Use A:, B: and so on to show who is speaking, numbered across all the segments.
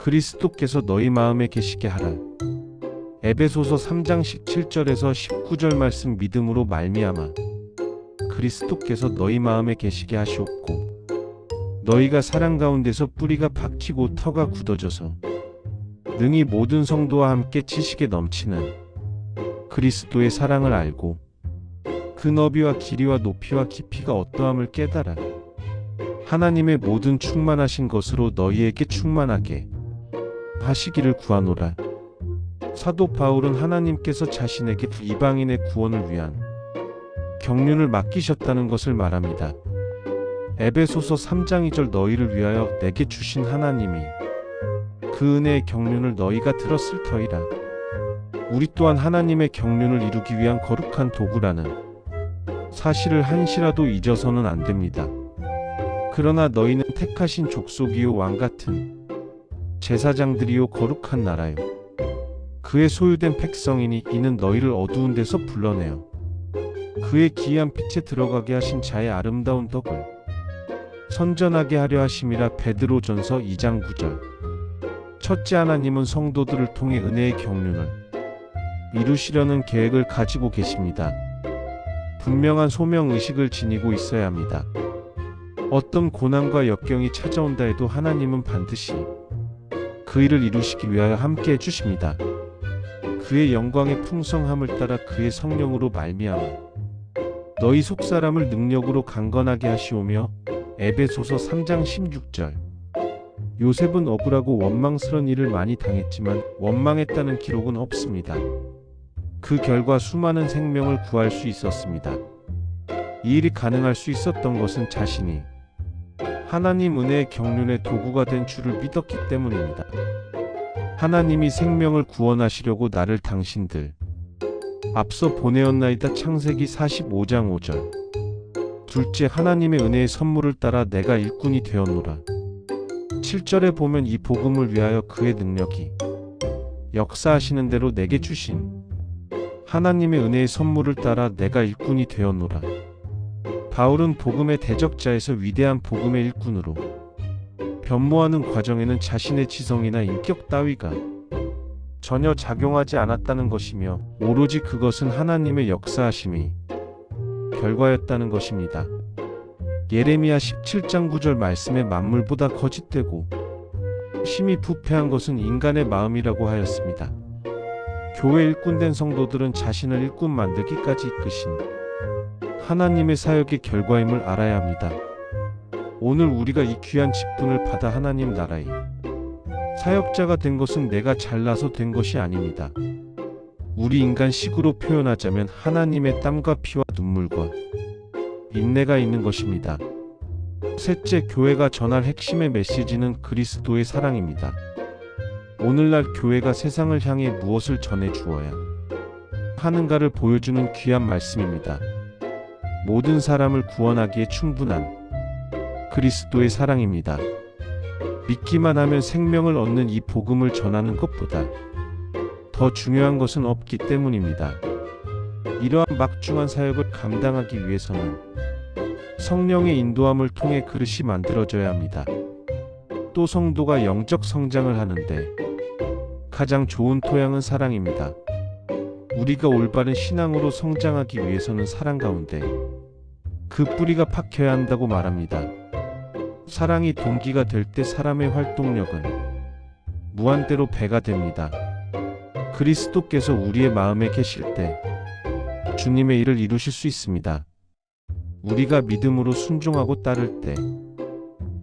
A: 그리스도께서 너희 마음에 계시게 하라. 에베소서 3장 17절에서 19절 말씀 믿음으로 말미암아 그리스도께서 너희 마음에 계시게 하시옵고 너희가 사랑 가운데서 뿌리가 박히고 터가 굳어져서 능히 모든 성도와 함께 지식에 넘치는 그리스도의 사랑을 알고 그 너비와 길이와 높이와 깊이가 어떠함을 깨달아 하나님의 모든 충만하신 것으로 너희에게 충만하게 하시기를 구하노라. 사도 바울은 하나님께서 자신에게 이방인의 구원을 위한 경륜을 맡기셨다는 것을 말합니다. 에베소서 3장 2절 너희를 위하여 내게 주신 하나님이 그 은혜의 경륜을 너희가 들었을 터이라. 우리 또한 하나님의 경륜을 이루기 위한 거룩한 도구라는 사실을 한시라도 잊어서는 안 됩니다. 그러나 너희는 택하신 족속이요 왕 같은 제사장들이요 거룩한 나라요. 그의 소유된 백성이니 이는 너희를 어두운 데서 불러내어 그의 기이한 빛에 들어가게 하신 자의 아름다운 덕을 선전하게 하려 하심이라 베드로전서 2장 9절. 첫째 하나님은 성도들을 통해 은혜의 경륜을 이루시려는 계획을 가지고 계십니다. 분명한 소명 의식을 지니고 있어야 합니다. 어떤 고난과 역경이 찾아온다 해도 하나님은 반드시 그 일을 이루시기 위하여 함께 해주십니다. 그의 영광의 풍성함을 따라 그의 성령으로 말미암아 너희 속사람을 능력으로 강건하게 하시오며 에베소서 3장 16절 요셉은 억울하고 원망스런 일을 많이 당했지만 원망했다는 기록은 없습니다. 그 결과 수많은 생명을 구할 수 있었습니다. 이 일이 가능할 수 있었던 것은 자신이 하나님 은혜의 경륜의 도구가 된 줄을 믿었기 때문입니다. 하나님이 생명을 구원하시려고 나를 당신들 앞서 보내었나이다 창세기 45장 5절. 둘째 하나님의 은혜의 선물을 따라 내가 일꾼이 되었노라. 7절에 보면 이 복음을 위하여 그의 능력이 역사하시는 대로 내게 주신 하나님의 은혜의 선물을 따라 내가 일꾼이 되었노라 바울은 복음의 대적자에서 위대한 복음의 일꾼으로 변모하는 과정에는 자신의 지성이나 인격 따위가 전혀 작용하지 않았다는 것이며 오로지 그것은 하나님의 역사하심이 결과였다는 것입니다. 예레미야 17장 9절 말씀에 만물보다 거짓되고 심히 부패한 것은 인간의 마음이라고 하였습니다. 교회 일꾼된 성도들은 자신을 일꾼 만들기까지 이끄신 하나님의 사역의 결과임을 알아야 합니다. 오늘 우리가 이 귀한 직분을 받아 하나님 나라의 사역자가 된 것은 내가 잘나서 된 것이 아닙니다. 우리 인간식으로 표현하자면 하나님의 땀과 피와 눈물과 인내가 있는 것입니다. 셋째, 교회가 전할 핵심의 메시지는 그리스도의 사랑입니다. 오늘날 교회가 세상을 향해 무엇을 전해 주어야 하는가를 보여주는 귀한 말씀입니다. 모든 사람을 구원하기에 충분한 그리스도의 사랑입니다. 믿기만 하면 생명을 얻는 이 복음을 전하는 것보다 더 중요한 것은 없기 때문입니다. 이러한 막중한 사역을 감당하기 위해서는 성령의 인도함을 통해 그릇이 만들어져야 합니다. 또 성도가 영적 성장을 하는데 가장 좋은 토양은 사랑입니다. 우리가 올바른 신앙으로 성장하기 위해서는 사랑 가운데 그 뿌리가 박혀야 한다고 말합니다. 사랑이 동기가 될 때 사람의 활동력은 무한대로 배가 됩니다. 그리스도께서 우리의 마음에 계실 때 주님의 일을 이루실 수 있습니다. 우리가 믿음으로 순종하고 따를 때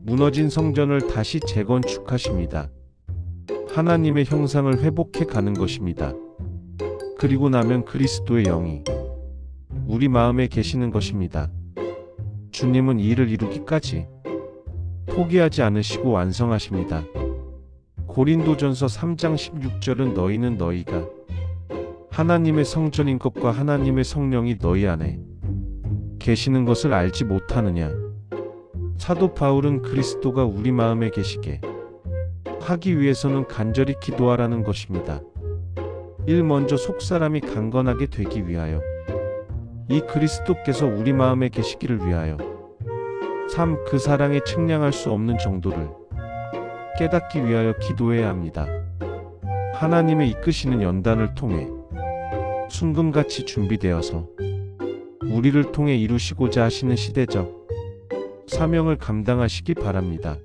A: 무너진 성전을 다시 재건축하십니다. 하나님의 형상을 회복해 가는 것입니다. 그리고 나면 그리스도의 영이 우리 마음에 계시는 것입니다. 주님은 이 일을 이루기까지 포기하지 않으시고 완성하십니다. 고린도전서 3장 16절은 너희는 너희가 하나님의 성전인 것과 하나님의 성령이 너희 안에 계시는 것을 알지 못하느냐. 사도 바울은 그리스도가 우리 마음에 계시게 하기 위해서는 간절히 기도하라는 것입니다. 1. 먼저 속사람이 강건하게 되기 위하여 이 그리스도께서 우리 마음에 계시기를 위하여 3. 그 사랑에 측량할 수 없는 정도를 깨닫기 위하여 기도해야 합니다. 하나님의 이끄시는 연단을 통해 순금같이 준비되어서 우리를 통해 이루시고자 하시는 시대적 사명을 감당하시기 바랍니다.